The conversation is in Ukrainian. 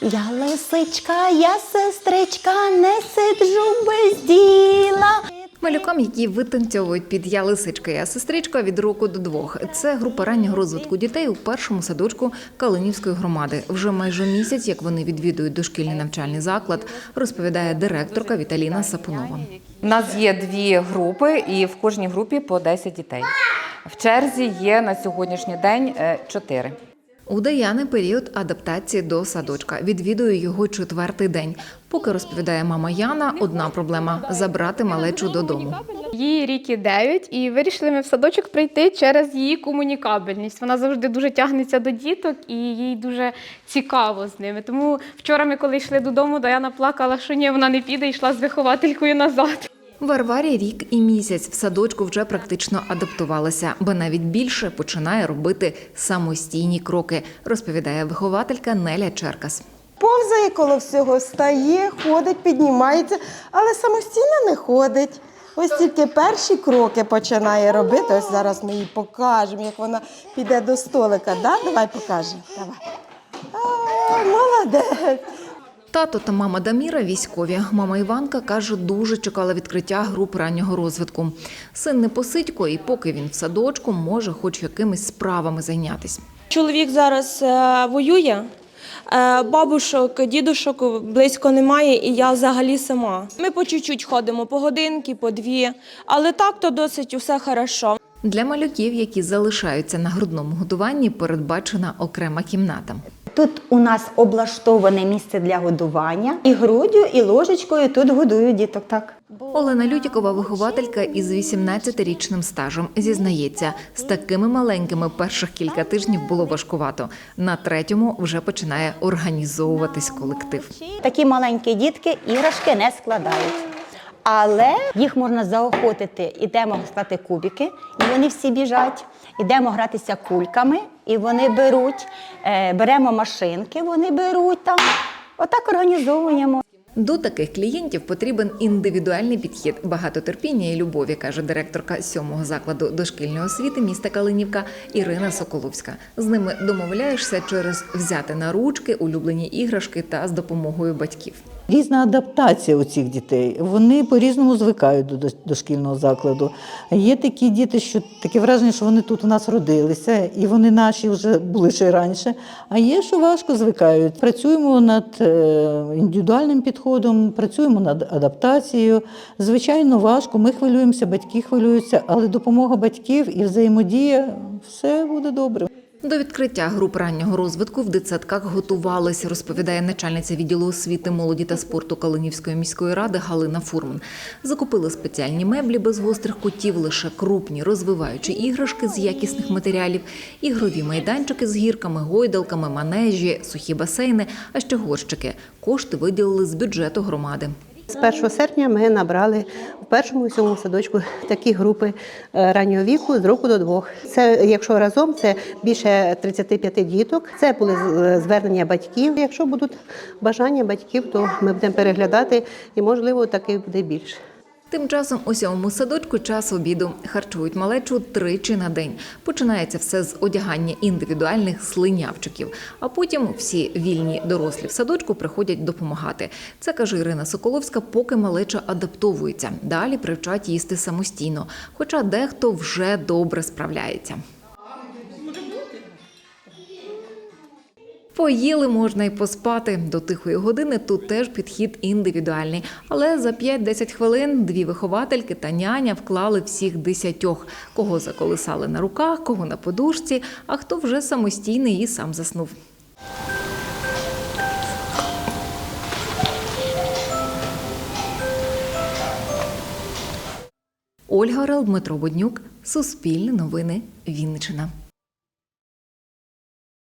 Я лисичка, я сестричка, не сиджу без діла. Малюкам, які витанцьовують під я лисичка, я сестричка від року до двох. Це група раннього розвитку дітей у першому садочку Калинівської громади. Вже майже місяць, як вони відвідують дошкільний навчальний заклад, розповідає директорка Віталіна Сапунова. У нас є дві групи, і в кожній групі по 10 дітей. В черзі є на сьогоднішній день е, 4. У Даяни період адаптації до садочка. Відвідує його четвертий день. Поки розповідає мама Яна, одна проблема забрати малечу додому. Їй рік і 9, і вирішили ми в садочок прийти через її комунікабельність. Вона завжди дуже тягнеться до діток і їй дуже цікаво з ними. Тому вчора ми, коли йшли додому, Даяна плакала, що ні, вона не піде, йшла з вихователькою назад. Варварі рік і місяць в садочку вже практично адаптувалася, бо навіть більше починає робити самостійні кроки, розповідає вихователька Неля Черкас. Повзає коло всього, встає, ходить, піднімається, але самостійно не ходить. Ось тільки перші кроки починає робити. Ось зараз ми їй покажемо, як вона піде до столика. Да? Давай покажемо. Давай. А, молодець. Тато та мама Даміра військові. Мама Іванка каже, дуже чекала відкриття груп раннього розвитку. Син не посидько, і поки він в садочку, може хоч якимись справами зайнятися. Чоловік зараз е, воює. е, Бабушок, дідушок близько немає, і я взагалі сама. Ми по чуть-чуть ходимо по годинки, по дві, але так то досить усе хорошо. Для малюків, які залишаються на грудному годуванні, передбачена окрема кімната. Тут у нас облаштоване місце для годування. І груддю, і ложечкою тут годують діток. Так. Олена Лютікова, вихователька із 18-річним стажем, зізнається, з такими маленькими перших кілька тижнів було важкувато. На третьому вже починає організовуватись колектив. Такі маленькі дітки іграшки не складають. Але їх можна заохотити. Ідемо стати кубики, і вони всі біжать. Ідемо гратися кульками, і вони беруть. Е, беремо машинки, вони беруть там. Отак організовуємо. До таких клієнтів потрібен індивідуальний підхід, багато терпіння і любові, каже директорка сьомого закладу дошкільної освіти міста Калинівка Ірина Соколовська. З ними домовляєшся через взяти на ручки улюблені іграшки та з допомогою батьків. Різна адаптація у цих дітей. Вони по-різному звикають до дошкільного закладу. Є такі діти, що таке враження, що вони тут у нас родилися, і вони наші вже були ще раніше. А є, що важко звикають. Працюємо над е, індивідуальним підходом, працюємо над адаптацією. Звичайно, важко. Ми хвилюємося, батьки хвилюються, але допомога батьків і взаємодія все буде добре. До відкриття груп раннього розвитку в дитсадках готувалися, розповідає начальниця відділу освіти, молоді та спорту Калинівської міської ради Галина Фурман. Закупили спеціальні меблі без гострих кутів, лише крупні, розвиваючі іграшки з якісних матеріалів, ігрові майданчики з гірками, гойдалками, манежі, сухі басейни, а ще горщики. Кошти виділили з бюджету громади. З 1 серпня ми набрали в першому і сьомому садочку такі групи е, раннього віку з року до двох. Це якщо разом це більше 35 діток. Це були звернення батьків. Якщо будуть бажання батьків, то ми будемо переглядати і можливо таки буде більше. Тим часом у сьомому садочку час обіду харчують малечу тричі на день. Починається все з одягання індивідуальних слинявчиків, а потім всі вільні дорослі в садочку приходять допомагати. Це каже Ірина Соколовська, поки малеча адаптовується. Далі привчать їсти самостійно, хоча дехто вже добре справляється. Поїли можна і поспати. До тихої години тут теж підхід індивідуальний. Але за 5-10 хвилин дві виховательки та няня вклали всіх десятьох. Кого заколисали на руках, кого на подушці, а хто вже самостійний і сам заснув. Ольга Орел, Дмитро Боднюк, Суспільне новини, Вінниччина.